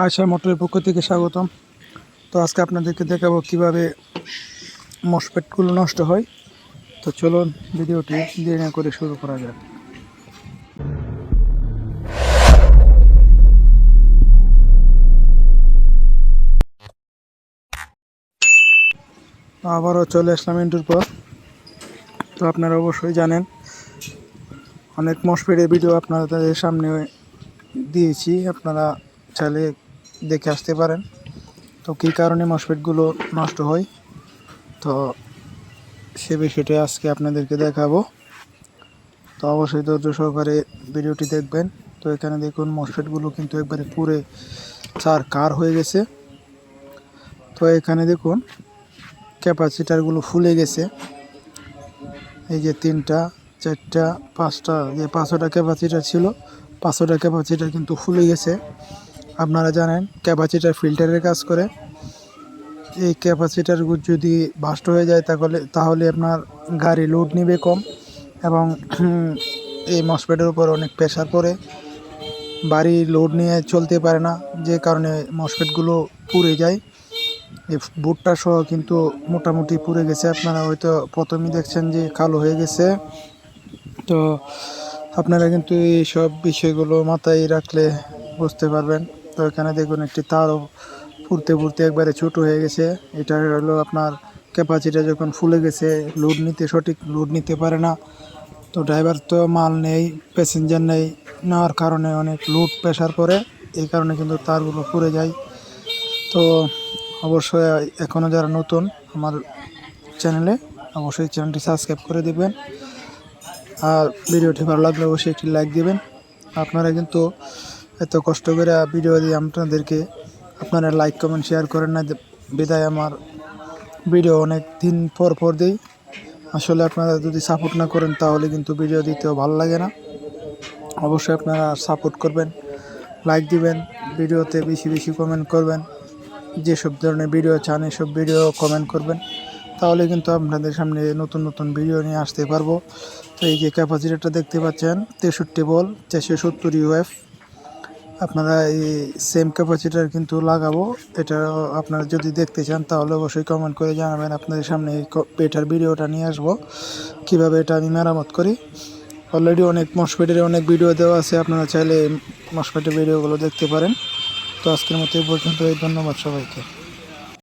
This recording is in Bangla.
আশা মোটরের পক্ষ থেকে স্বাগতম। তো আজকে আপনাদেরকে দেখাবো কীভাবে মসপেটগুলো নষ্ট হয়। তো চলুন ভিডিওটি দেরি না করে শুরু করা যাক। আবারও চলে আসলাম ইন্টুর পর। তো আপনারা অবশ্যই জানেন, অনেক মসপেটের ভিডিও আপনাদের সামনে দিয়েছি। আপনারা চাইলে দেখে আসতে পারেন। তো কী কারণে মসপেটগুলো নষ্ট হয়? তো সে বিষয়টি আজকে আপনাদেরকে দেখাবো। তো অবশ্যই ধৈর্য সহকারে ভিডিওটি দেখবেন। তো এখানে দেখুন মসপেটগুলো কিন্তু একবারে পুরে চার কার হয়ে গেছে। তো এখানে দেখুন, ক্যাপাসিটারগুলো ফুলে গেছে। এই যে তিনটা, চারটা, পাঁচটা যে পাঁচশোটা ক্যাপাসিটার ছিল পাঁচশোটা ক্যাপাসিটার কিন্তু ফুলে গেছে। আপনারা জানেন ক্যাপাসিটার ফিল্টারের কাজ করে। এই ক্যাপাসিটার যদি বাস্ট হয়ে যায়, তাহলে তাহলে আপনার গাড়ি লোড নেবে কম এবং এই মসপেটের উপর অনেক প্রেশার পড়ে। বাড়ি লোড নিয়ে চলতে পারে না, যে কারণে মসপেটগুলো পুড়ে যায়। এই বুটটা সহ কিন্তু মোটামুটি পুড়ে গেছে। আপনারা হয়তো প্রথমেই দেখছেন যে কালো হয়ে গেছে। তো আপনারা কিন্তু এই সব বিষয়গুলো মাথায় রাখলে বুঝতে পারবেন। তো এখানে দেখুন একটি তারও পুড়তে পুড়তে একবারে ছোট হয়ে গেছে। এটা হলো আপনার ক্যাপাসিটি যখন ফুলে গেছে লোড নিতে সঠিক লোড নিতে পারে না। তো ড্রাইভার তো মাল নেই প্যাসেঞ্জার নেই, নেওয়ার কারণে অনেক লোড প্রেশার পড়ে। এই কারণে কিন্তু তারগুলো পুড়ে যায়। তো অবশ্যই এখনও যারা নতুন আমার চ্যানেলে অবশ্যই চ্যানেলটি সাবস্ক্রাইব করে দেবেন। আর ভিডিওটি ভালো লাগলে অবশ্যই একটি লাইক দেবেন। আপনারা কিন্তু এত কষ্ট করে ভিডিও দিয়ে আপনাদেরকে আপনারা লাইক কমেন্ট শেয়ার করেন না। বিদায় আমার ভিডিও অনেক দিন পর পর দিই। আসলে আপনারা যদি সাপোর্ট না করেন তাহলে কিন্তু ভিডিও দিতেও ভালো লাগে না। অবশ্যই আপনারা সাপোর্ট করবেন লাইক দিবেন, ভিডিওতে বেশি বেশি কমেন্ট করবেন, যেসব ধরনের ভিডিও চান এসব ভিডিও কমেন্ট করবেন। তাহলে কিন্তু আপনাদের সামনে নতুন নতুন ভিডিও নিয়ে আসতে পারব। তো এই যে ক্যাপাসিটিটা দেখতে পাচ্ছেন, তেষট্টি বল চারশো সত্তর ইউএফ আপনারা এই সেম ক্যাপাসিটার কিন্তু লাগাবো। এটা আপনারা যদি দেখতে চান, তাহলে অবশ্যই কমেন্ট করে জানাবেন। আপনাদের সামনে এই এটার ভিডিওটা নিয়ে আসব। কীভাবে এটা আমি মেরামত করি? অলরেডি অনেক মসপেটের অনেক ভিডিও দেওয়া আছে। আপনারা চাইলে মসপেটের ভিডিওগুলো দেখতে পারেন। তো আজকের মতো এই পর্যন্ত ধন্যবাদ সবাইকে।